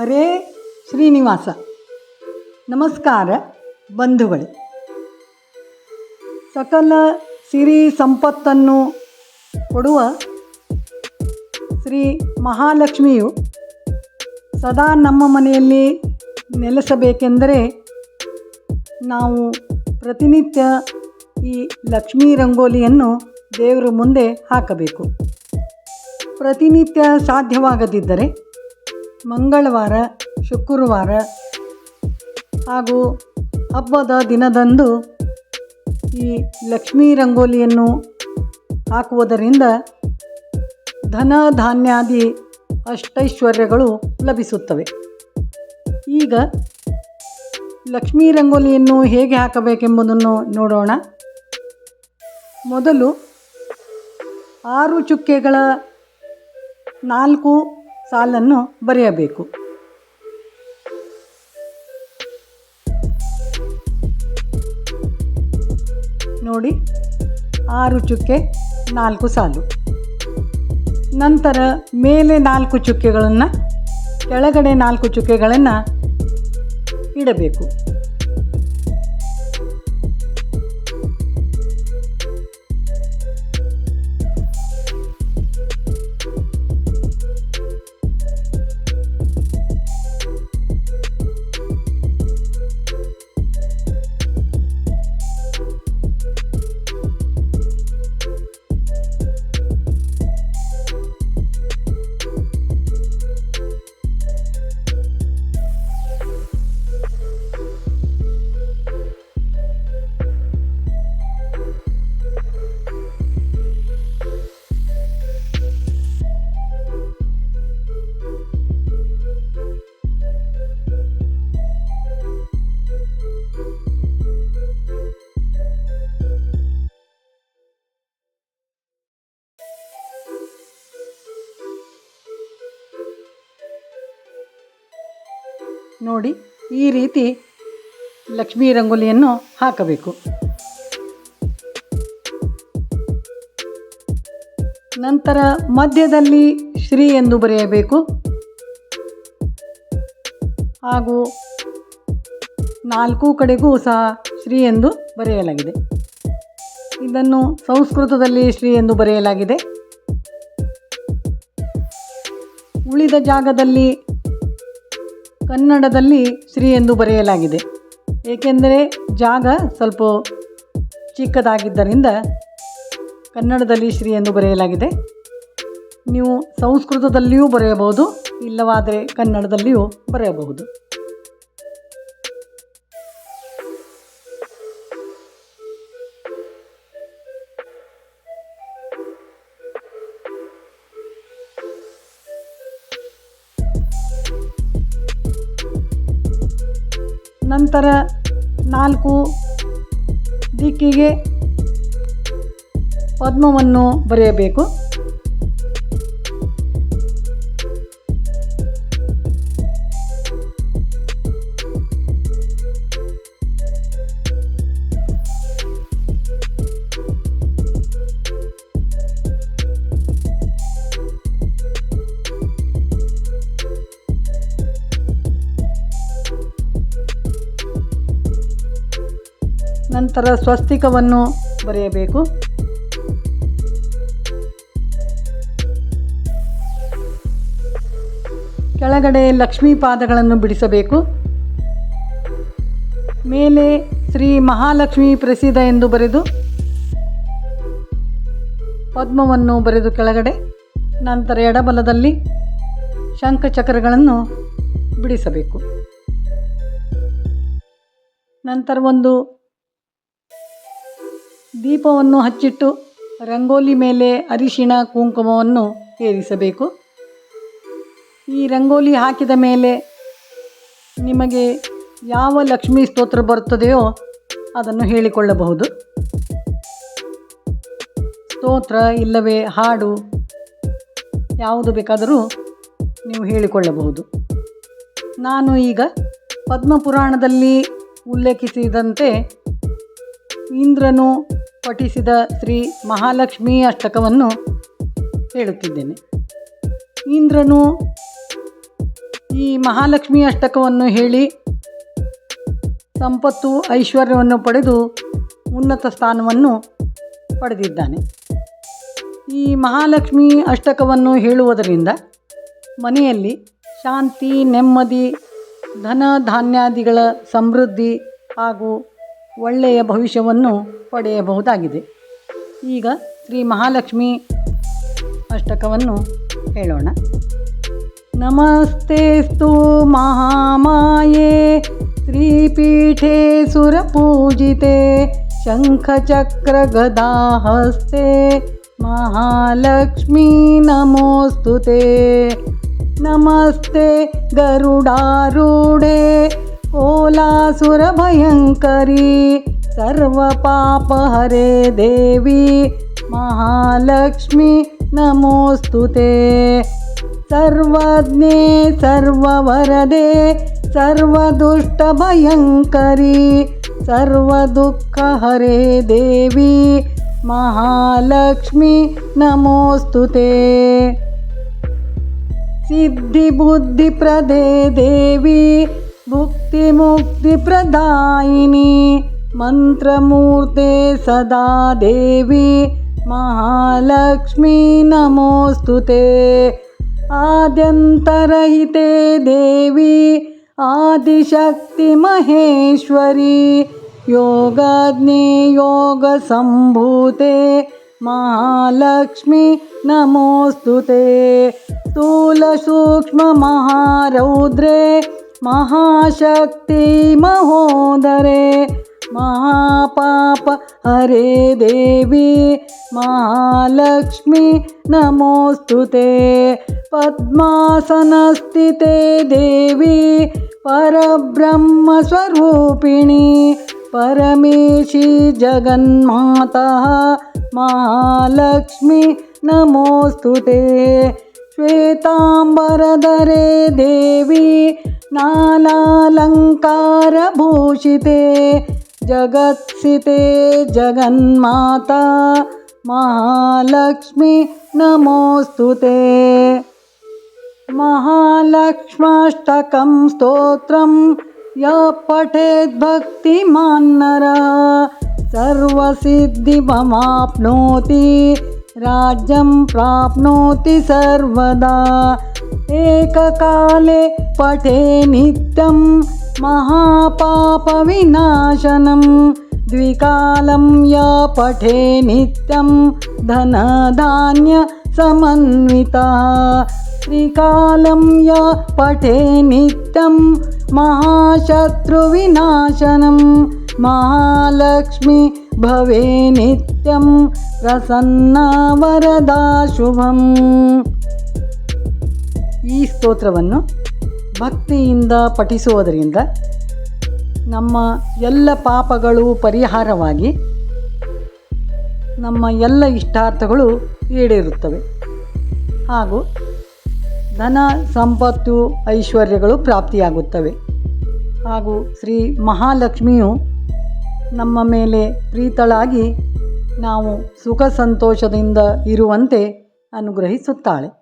ಹರೇ ಶ್ರೀನಿವಾಸ. ನಮಸ್ಕಾರ ಬಂಧುಗಳೇ. ಸಕಲ ಸಿರಿ ಸಂಪತ್ತನ್ನು ಕೊಡುವ ಶ್ರೀ ಮಹಾಲಕ್ಷ್ಮಿಯು ಸದಾ ನಮ್ಮ ಮನೆಯಲ್ಲಿ ನೆಲೆಸಬೇಕೆಂದರೆ ನಾವು ಪ್ರತಿನಿತ್ಯ ಈ ಲಕ್ಷ್ಮೀ ರಂಗೋಲಿಯನ್ನು ದೇವರ ಮುಂದೆ ಹಾಕಬೇಕು. ಪ್ರತಿನಿತ್ಯ ಸಾಧ್ಯವಾಗದಿದ್ದರೆ ಮಂಗಳವಾರ, ಶುಕ್ರವಾರ ಹಾಗೂ ಹಬ್ಬದ ದಿನದಂದು ಈ ಲಕ್ಷ್ಮೀ ರಂಗೋಲಿಯನ್ನು ಹಾಕುವುದರಿಂದ ಧನ ಧಾನ್ಯಾದಿ ಅಷ್ಟೈಶ್ವರ್ಯಗಳು ಲಭಿಸುತ್ತವೆ. ಈಗ ಲಕ್ಷ್ಮೀ ರಂಗೋಲಿಯನ್ನು ಹೇಗೆ ಹಾಕಬೇಕೆಂಬುದನ್ನು ನೋಡೋಣ. ಮೊದಲು ಆರು ಚುಕ್ಕೆಗಳ ನಾಲ್ಕು ಸಾಲನ್ನು ಬರೆಯಬೇಕು. ನೋಡಿ, ಆರು ಚುಕ್ಕೆ, ನಾಲ್ಕು ಸಾಲು. ನಂತರ ಮೇಲೆ ನಾಲ್ಕು ಚುಕ್ಕೆಗಳನ್ನು, ಕೆಳಗಡೆ ನಾಲ್ಕು ಚುಕ್ಕೆಗಳನ್ನು ಇಡಬೇಕು. ನೋಡಿ ಈ ರೀತಿ ಲಕ್ಷ್ಮೀ ರಂಗೋಲಿಯನ್ನು ಹಾಕಬೇಕು. ನಂತರ ಮಧ್ಯದಲ್ಲಿ ಶ್ರೀ ಎಂದು ಬರೆಯಬೇಕು. ಹಾಗೂ ನಾಲ್ಕು ಕಡೆಗೂ ಸಹ ಶ್ರೀ ಎಂದು ಬರೆಯಲಾಗಿದೆ. ಇದನ್ನು ಸಂಸ್ಕೃತದಲ್ಲಿ ಶ್ರೀ ಎಂದು ಬರೆಯಲಾಗಿದೆ. ಉಳಿದ ಜಾಗದಲ್ಲಿ ಕನ್ನಡದಲ್ಲಿ ಶ್ರೀ ಎಂದು ಬರೆಯಲಾಗಿದೆ. ಏಕೆಂದರೆ ಜಾಗ ಸ್ವಲ್ಪ ಚಿಕ್ಕದಾಗಿದ್ದರಿಂದ ಕನ್ನಡದಲ್ಲಿ ಶ್ರೀ ಎಂದು ಬರೆಯಲಾಗಿದೆ. ನೀವು ಸಂಸ್ಕೃತದಲ್ಲಿಯೂ ಬರೆಯಬಹುದು, ಇಲ್ಲವಾದರೆ ಕನ್ನಡದಲ್ಲಿಯೂ ಬರೆಯಬಹುದು. ನಂತರ ನಾಲ್ಕು ದಿಕ್ಕಿಗೆ ಪದ್ಮವನ್ನು ಬರೆಯಬೇಕು. ನಂತರ ಸ್ವಸ್ತಿಕವನ್ನು ಬರೆಯಬೇಕು. ಕೆಳಗಡೆ ಲಕ್ಷ್ಮೀ ಪಾದಗಳನ್ನು ಬಿಡಿಸಬೇಕು. ಮೇಲೆ ಶ್ರೀ ಮಹಾಲಕ್ಷ್ಮಿ ಪ್ರಸಿದ್ಧ ಎಂದು ಬರೆದು ಪದ್ಮವನ್ನು ಬರೆದು ಕೆಳಗಡೆ, ನಂತರ ಎಡಬಲದಲ್ಲಿ ಶಂಖಚಕ್ರಗಳನ್ನು ಬಿಡಿಸಬೇಕು. ನಂತರ ಒಂದು ದೀಪವನ್ನು ಹಚ್ಚಿಟ್ಟು ರಂಗೋಲಿ ಮೇಲೆ ಅರಿಶಿಣ ಕುಂಕುಮವನ್ನು ಏರಿಸಬೇಕು ಈ ರಂಗೋಲಿ ಹಾಕಿದ ಮೇಲೆ ನಿಮಗೆ ಯಾವ ಲಕ್ಷ್ಮೀ ಸ್ತೋತ್ರ ಬರುತ್ತದೆಯೋ ಅದನ್ನು ಹೇಳಿಕೊಳ್ಳಬಹುದು. ಸ್ತೋತ್ರ ಇಲ್ಲವೇ ಹಾಡು ಯಾವುದು ಬೇಕಾದರೂ ನೀವು ಹೇಳಿಕೊಳ್ಳಬಹುದು. ನಾನು ಈಗ ಪದ್ಮಪುರಾಣದಲ್ಲಿ ಉಲ್ಲೇಖಿಸಿದಂತೆ ಇಂದ್ರನು ಪಠಿಸಿದ ಶ್ರೀ ಮಹಾಲಕ್ಷ್ಮಿ ಅಷ್ಟಕವನ್ನು ಹೇಳುತ್ತಿದ್ದೇನೆ. ಇಂದ್ರನು ಈ ಮಹಾಲಕ್ಷ್ಮಿ ಅಷ್ಟಕವನ್ನು ಹೇಳಿ ಸಂಪತ್ತು ಐಶ್ವರ್ಯವನ್ನು ಪಡೆದು ಉನ್ನತ ಸ್ಥಾನವನ್ನು ಪಡೆದಿದ್ದಾನೆ. ಈ ಮಹಾಲಕ್ಷ್ಮಿ ಅಷ್ಟಕವನ್ನು ಹೇಳುವುದರಿಂದ ಮನೆಯಲ್ಲಿ ಶಾಂತಿ, ನೆಮ್ಮದಿ, ಧನ ಧಾನ್ಯಾದಿಗಳ ಸಮೃದ್ಧಿ ಹಾಗೂ ಒಳ್ಳೆಯ ಭವಿಷ್ಯವನ್ನು ಪಡೆಯಬಹುದಾಗಿದೆ ಈಗ ಶ್ರೀ ಮಹಾಲಕ್ಷ್ಮಿ ಅಷ್ಟಕವನ್ನು ಹೇಳೋಣ ನಮಸ್ತೆಸ್ತು ಮಹಾಮಾಯೆ श्रीपीठे सुरपूजिते शङ्खचक्रगदाहस्ते महालक्ष्मी नमोऽस्तु ते नमस्ते गरुडारूढे कोलासुरभयङ्करी सर्वपापहरे देवी महालक्ष्मी नमोऽस्तु ते। सर्वज्ञे सर्ववरदे सर्वदुष्टभयङ्करी सर्वदुःखहरे देवी महालक्ष्मी नमोऽस्तु ते। सिद्धिबुद्धिप्रदे देवी भुक्तिमुक्तिप्रदायिनी मन्त्रमूर्ते सदा देवी महालक्ष्मी नमोऽस्तु ते। आद्यन्तरहिते देवी आदिशक्तिमहेश्वरी योगज्ञे योगसम्भूते महालक्ष्मी नमोऽस्तु ते। स्थूलसूक्ष्ममहारौद्रे महाशक्ति महोदरे, महापाप हरे देवी, महालक्ष्मी नमोऽस्तु ते। पद्मासनस्थिते देवी, परब्रह्मस्वरूपिणी, परमेशी जगन्माता, महालक्ष्मी नमोऽस्तु ते। श्वेताम्बरधरे देवी नानालङ्कारभूषिते जगत्सिते जगन्माता महालक्ष्मी नमोऽस्तु ते। महालक्ष्माष्टकं स्तोत्रं यः पठेद्भक्तिमान् नरः सर्वसिद्धिमवाप्नोति राज्यं प्राप्नोति सर्वदा एककाले पठे नित्यं महापापविनाशनं। द्विकालं या पठे नित्यं धनधान्यसमन्वितः त्रिकालं या पठे नित्यं महाशत्रुविनाशनं। महालक्ष्मी भवे नित्यं प्रसन्ना वरदा शुभम्। ಸ್ತೋತ್ರವನ್ನು ಭಕ್ತಿಯಿಂದ ಪಠಿಸುವುದರಿಂದ ನಮ್ಮ ಎಲ್ಲ ಪಾಪಗಳು ಪರಿಹಾರವಾಗಿ ನಮ್ಮ ಎಲ್ಲ ಇಷ್ಟಾರ್ಥಗಳು ಈಡೇರುತ್ತವೆ. ಹಾಗೂ ಧನ ಸಂಪತ್ತು ಐಶ್ವರ್ಯಗಳು ಪ್ರಾಪ್ತಿಯಾಗುತ್ತವೆ. ಹಾಗೂ ಶ್ರೀ ಮಹಾಲಕ್ಷ್ಮಿಯು ನಮ್ಮ ಮೇಲೆ ಪ್ರೀತಳಾಗಿ ನಾವು ಸುಖ ಸಂತೋಷದಿಂದ ಇರುವಂತೆ ಅನುಗ್ರಹಿಸುತ್ತಾಳೆ.